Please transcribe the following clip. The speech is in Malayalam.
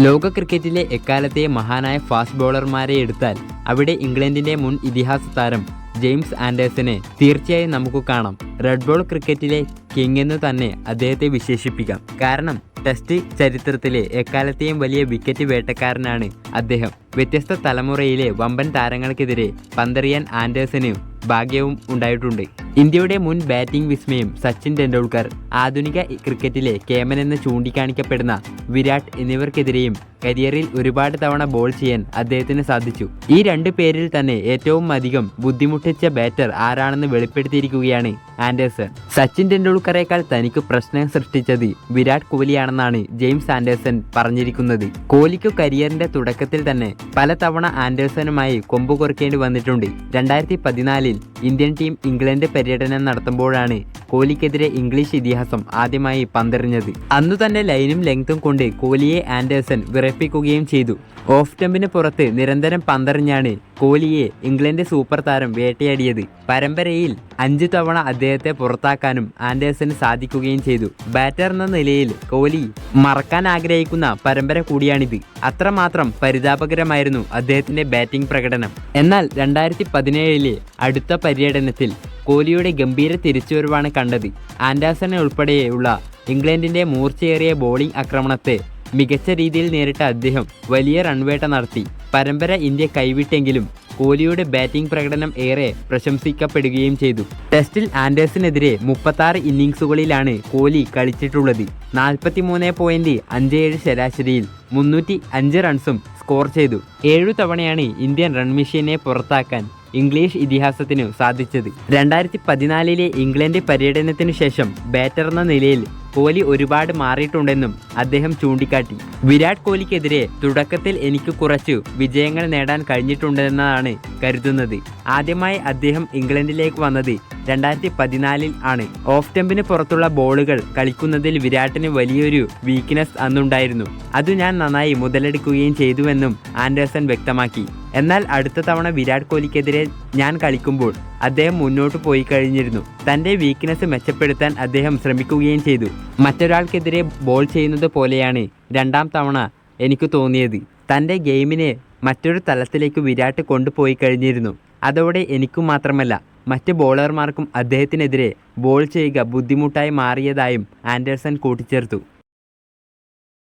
ലോക ക്രിക്കറ്റിലെ എക്കാലത്തെ മഹാനായ ഫാസ്റ്റ് ബോളർമാരെ എടുത്താൽ അവിടെ ഇംഗ്ലണ്ടിന്റെ മുൻ ഇതിഹാസ താരം ജെയിംസ് ആൻഡേഴ്സനെ തീർച്ചയായും നമുക്ക് കാണാം. റെഡ് ബോൾ ക്രിക്കറ്റിലെ കിങ് എന്ന് തന്നെ അദ്ദേഹത്തെ വിശേഷിപ്പിക്കാം. കാരണം ടെസ്റ്റ് ചരിത്രത്തിലെ എക്കാലത്തെയും വലിയ വിക്കറ്റ് വേട്ടക്കാരനാണ് അദ്ദേഹം. വ്യത്യസ്ത തലമുറയിലെ വമ്പൻ താരങ്ങൾക്കെതിരെ പന്തറിയാൻ ആൻഡേഴ്സന് ഭാഗ്യവും ഉണ്ടായിട്ടുണ്ട്. ഇന്ത്യയുടെ മുൻ ബാറ്റിംഗ് വിസ്മയം സച്ചിൻ ടെണ്ടുൽക്കർ ആധുനിക ക്രിക്കറ്റിലെ കേമൻ എന്ന് ചൂണ്ടിക്കാണിക്കപ്പെടുന്ന വിരാട് എന്നിവർക്കെതിരെയും കരിയറിൽ ഒരുപാട് തവണ ബോൾ ചെയ്യാൻ അദ്ദേഹത്തിന് സാധിച്ചു. ഈ രണ്ട് പേരിൽ തന്നെ ഏറ്റവും അധികം ബുദ്ധിമുട്ടിച്ച ബാറ്റർ ആരാണെന്ന് വെളിപ്പെടുത്തിയിരിക്കുകയാണ് ആൻഡേഴ്സൺ. സച്ചിൻ ടെണ്ടുൽക്കറേക്കാൾ തനിക്ക് പ്രശ്നം സൃഷ്ടിച്ചത് വിരാട് കോഹ്ലിയാണെന്നാണ് ജെയിംസ് ആൻഡേഴ്സൺ പറഞ്ഞിരിക്കുന്നത്. കോഹ്ലിക്കു കരിയറിന്റെ തുടക്കത്തിൽ തന്നെ പലതവണ ആൻഡേഴ്സണുമായി കൊമ്പ് കുറയ്ക്കേണ്ടി വന്നിട്ടുണ്ട്. രണ്ടായിരത്തി പതിനാലിൽ день. ഇന്ത്യൻ ടീം ഇംഗ്ലണ്ട് പര്യടനം നടത്തുമ്പോഴാണ് കോഹ്ലിക്കെതിരെ ഇംഗ്ലീഷ് ഇതിഹാസം ആദ്യമായി പന്തെറിഞ്ഞത്. അന്നു തന്നെ ലൈനും ലെങ്തും കൊണ്ട് കോഹ്ലിയെ ആൻഡേഴ്സൺ വിറപ്പിക്കുകയും ചെയ്തു. ഓഫ് സ്റ്റമ്പിന് പുറത്ത് നിരന്തരം പന്തെറിഞ്ഞാണ് കോഹ്ലിയെ ഇംഗ്ലണ്ട് സൂപ്പർ താരം വേട്ടയാടിയത്. പരമ്പരയിൽ അഞ്ചു തവണ അദ്ദേഹത്തെ പുറത്താക്കാനും ആൻഡേഴ്സന് സാധിക്കുകയും ചെയ്തു. ബാറ്റർ എന്ന നിലയിൽ കോഹ്ലി മറക്കാൻ ആഗ്രഹിക്കുന്ന പരമ്പര കൂടിയാണിത്. അത്രമാത്രം പരിതാപകരമായിരുന്നു അദ്ദേഹത്തിന്റെ ബാറ്റിംഗ് പ്രകടനം. എന്നാൽ രണ്ടായിരത്തി പതിനേഴിലെ അടുത്ത പര്യടനത്തിൽ കോഹ്ലിയുടെ ഗംഭീര തിരിച്ചുവരവാണ് കണ്ടത്. ആൻഡാസനെ ഉൾപ്പെടെയുള്ള ഇംഗ്ലണ്ടിന്റെ മൂർച്ചയേറിയ ബോളിംഗ് ആക്രമണത്തെ മികച്ച രീതിയിൽ നേരിട്ട അദ്ദേഹം വലിയ റൺവേട്ട നടത്തി. പരമ്പര ഇന്ത്യ കൈവിട്ടെങ്കിലും കോഹ്ലിയുടെ ബാറ്റിംഗ് പ്രകടനം ഏറെ പ്രശംസിക്കപ്പെടുകയും ചെയ്തു. ടെസ്റ്റിൽ ആൻഡേഴ്സിനെതിരെ മുപ്പത്താറ് ഇന്നിങ്സുകളിലാണ് കോഹ്ലി കളിച്ചിട്ടുള്ളത്. നാൽപ്പത്തി മൂന്ന് പോയിന്റ് അഞ്ച് ഏഴ് ശരാശരിയിൽ മുന്നൂറ്റി അഞ്ച് റൺസും സ്കോർ ചെയ്തു. ഏഴു തവണയാണ് ഇന്ത്യൻ റൺ മെഷീനെ പുറത്താക്കാൻ ഇംഗ്ലീഷ് ഇതിഹാസത്തിനു സാധിച്ചത്. രണ്ടായിരത്തി പതിനാലിലെ ഇംഗ്ലണ്ട് പര്യടനത്തിനു ശേഷം ബാറ്റർ എന്ന നിലയിൽ കോഹ്ലി ഒരുപാട് മാറിയിട്ടുണ്ടെന്നും അദ്ദേഹം ചൂണ്ടിക്കാട്ടി. വിരാട് കോഹ്ലിക്കെതിരെ തുടക്കത്തിൽ എനിക്ക് കുറച്ചു വിജയങ്ങൾ നേടാൻ കഴിഞ്ഞിട്ടുണ്ടെന്നാണ് കരുതുന്നത്. ആദ്യമായി അദ്ദേഹം ഇംഗ്ലണ്ടിലേക്ക് വന്നത് രണ്ടായിരത്തി പതിനാലിൽ ആണ്. ഓഫ് ടെമ്പിന് പുറത്തുള്ള ബോളുകൾ കളിക്കുന്നതിൽ വിരാട്ടിന് വലിയൊരു വീക്ക്നെസ് അന്നുണ്ടായിരുന്നു. അത് ഞാൻ നന്നായി മുതലെടുക്കുകയും ചെയ്തുവെന്നും ആൻഡേഴ്സൺ വ്യക്തമാക്കി. എന്നാൽ അടുത്ത തവണ വിരാട് കോഹ്ലിക്കെതിരെ ഞാൻ കളിക്കുമ്പോൾ അദ്ദേഹം മുന്നോട്ട് പോയി കഴിഞ്ഞിരുന്നു. തന്റെ വീക്ക്നെസ് മെച്ചപ്പെടുത്താൻ അദ്ദേഹം ശ്രമിക്കുകയും ചെയ്തു. മറ്റൊരാൾക്കെതിരെ ബോൾ ചെയ്യുന്നത് പോലെയാണ് രണ്ടാം തവണ എനിക്ക് തോന്നിയത്. തന്റെ ഗെയിമിനെ മറ്റൊരു തലത്തിലേക്ക് വിരാട്ട് കൊണ്ടുപോയി കഴിഞ്ഞിരുന്നു. അതോടെ എനിക്കും മാത്രമല്ല മറ്റ് ബോളർമാർക്കും അദ്ദേഹത്തിനെതിരെ ബോൾ ചെയ്യുക ബുദ്ധിമുട്ടായി മാറിയതായും ആൻഡേഴ്സൺ കൂട്ടിച്ചേർത്തു.